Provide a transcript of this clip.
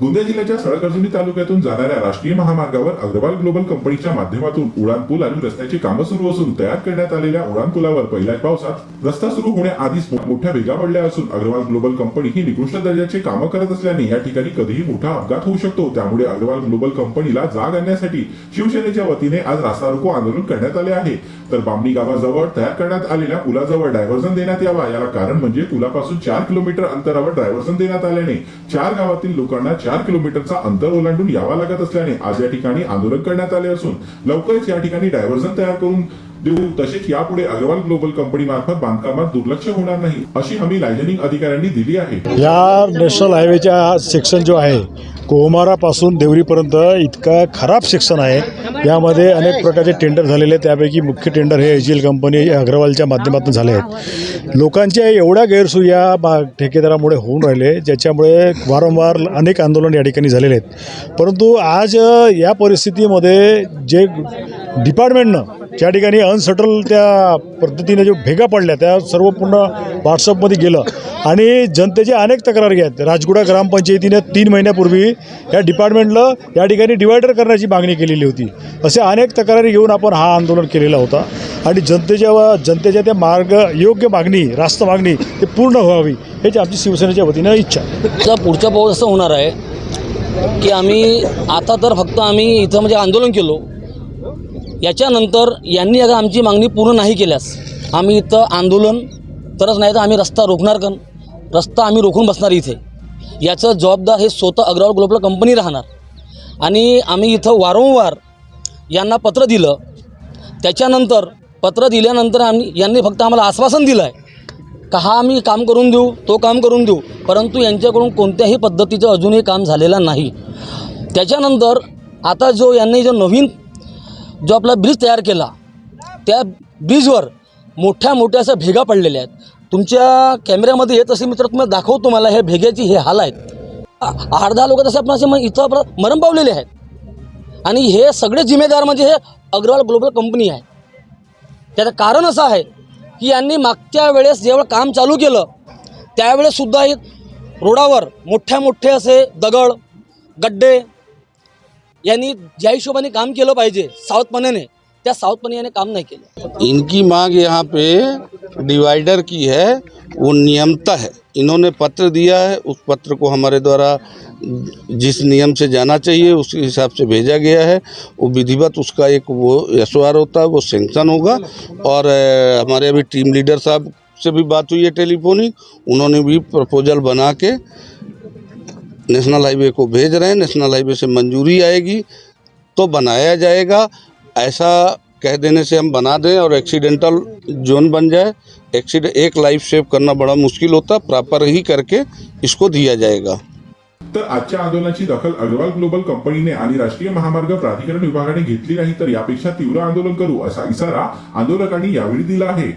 गोंदिया जिल्ह्याच्या सळकर्जुनी तालुक्यातून जाणाऱ्या राष्ट्रीय महामार्गावर अग्रवाल ग्लोबल कंपनीच्या माध्यमातून उडान पूल आणि रस्त्याची कामं सुरू असून तयार करण्यात आलेल्या उडान पुलावर पहिल्याच पावसात रस्ता सुरू होण्याआधीच मोठ्या भेगा पडल्या असून अग्रवाल ग्लोबल कंपनी ही निकृष्ट दर्जाची कामं करत असल्याने या ठिकाणी कधीही मोठा अपघात होऊ शकतो. त्यामुळे अग्रवाल ग्लोबल कंपनीला जाग आणण्यासाठी शिवसेनेच्या वतीने आज रास्ता रोको आंदोलन करण्यात आले आहे. तर बामणी गावाजवळ तयार करण्यात आलेल्या पुलाजवळ डायव्हर्जन देण्यात यावा. याला कारण म्हणजे पुलापासून चार किलोमीटर अंतरावर डायव्हर्जन देण्यात आल्याने चार गावातील लोकांना चार किलोमीटरचा अंतर ओलांडून यावा लागत असल्याने आज या ठिकाणी आंदोलन करण्यात आले असून लवकरच या ठिकाणी डायव्हर्जन तयार करून देऊ. तसेच यापुढे अग्रवाल ग्लोबल कंपनी मार्फत बांधकामात दुर्लक्ष होणार नाही अशी हमी लायझनिंग अधिकाऱ्यांनी दिली आहे. या नॅशनल हायवेच्या सेक्शन जो आहे कोमारापासून देवरीपर्यंत इतका खराब सेक्शन आहे. यामध्ये अनेक प्रकारचे टेंडर झालेले आहेत. त्यापैकी मुख्य टेंडर हे एच कंपनी अग्रवालच्या माध्यमातून झाले आहेत. लोकांच्या एवढ्या गैरसोयी या बा ठेकेदारामुळे होऊन राहिले ज्याच्यामुळे वारंवार अनेक आंदोलन या ठिकाणी झालेले आहेत. परंतु आज या परिस्थितीमध्ये जे डिपार्टमेंटनं ज्या ठिकाणी अनसटल त्या पद्धतीने जो भेगा पडल्या त्या सर्व पूर्ण व्हॉट्सअपमध्ये गेलं आणि जनतेच्या अनेक तक्रारी आहेत राजगुडा ग्रामपंचायतीने तीन महिन्यापूर्वी या डिपार्टमेंटला या ठिकाणी डिवायडर करण्याची मागणी केलेली होती. असे अनेक तक्रारी घेऊन आपण हा आंदोलन केलेला होता. आणि जनतेच्या व जनतेच्या त्या मार्ग योग्य मागणी रास्त मागणी ते पूर्ण व्हावी ह्याची आमची शिवसेनेच्या वतीनं इच्छा आहे. पुढचा पाऊस असं होणार आहे की आम्ही आता तर फक्त आम्ही इथं म्हणजे आंदोलन केलो. याच्यानंतर यांनी अगर आमची मागणी पूर्ण नाही केल्यास आम्ही इथं आंदोलन तरच नाही तर आम्ही रस्ता रोखणार कन? रस्ता आम्ही रोखून बसणार इथे. याचं जबाबदार हे स्वतः अग्रवाल ग्लोबल कंपनी राहणार. आणि आम्ही इथं वारंवार यांना पत्र दिलं. त्याच्यानंतर पत्र दिल्यानंतर आम्ही यांनी फक्त आम्हाला आश्वासन दिलं आहे का हा आम्ही काम करून देऊ तो काम करून देऊ. परंतु यांच्याकडून कोणत्याही पद्धतीचं अजूनही काम झालेलं नाही. त्याच्यानंतर आता जो यांनी जो नवीन जो आपला ब्रिज तयार केला त्या ब्रिजवर मोठ्या मोठ्या अशा भेगा पडलेल्या आहेत. तुमच्या कॅमेऱ्यामध्ये येत असेल मित्र तुम्हाला दाखवतो मला हे भेग्याची हे हाल आहेत. अर्धा लोक तसे आपण असे मग इथं मरण पावलेले आहेत. आणि हे सगळे जिम्मेदार म्हणजे हे अग्रवाल ग्लोबल कंपनी आहे. त्याचं कारण असं आहे की यांनी मागच्या वेळेस जेव्हा काम चालू केलं त्यावेळेससुद्धा हे रोडावर मोठ्या मोठे असे दगड गड्डे यांनी ज्या हिशोबाने काम केलं पाहिजे सावधपणाने त्या सावधपणे याने काम नाही केलं इनकी मांग यहाँ पे डिवाइडर की है, वो नियमता है। इन्होंने पत्र दिया है, उस पत्र को हमारे द्वारा जिस नियम से जाना चाहिए उस हिसाब से भेजा गया है। वो विधिवत उसका एक वो एस होता है, वो सेंक्शन होगा। और हमारे अभी टीम लीडर साहब से भी बात हुई है टेलीफोनिक, उन्होंने भी प्रपोजल बना के नेशनल हाईवे को भेज रहे हैं। नेशनल हाईवे से मंजूरी आएगी तो बनाया जाएगा। ऐसा कह देने से हम बना दें और एक्सीडेंटल जोन बन जाए एक्सीडेंट एक लाइफ सेव करना बड़ा मुश्किल होता प्रॉपर ही करके इसको दिया जाएगा। तर आजच्या आंदोलनाची दखल अग्रवाल ग्लोबल कंपनीने आणि राष्ट्रीय महामार्ग प्राधिकरण विभागाने घेतली नाही तर यापेक्षा तीव्र आंदोलन करू असा इशारा आंदोलकांनी यावेळी दिला आहे.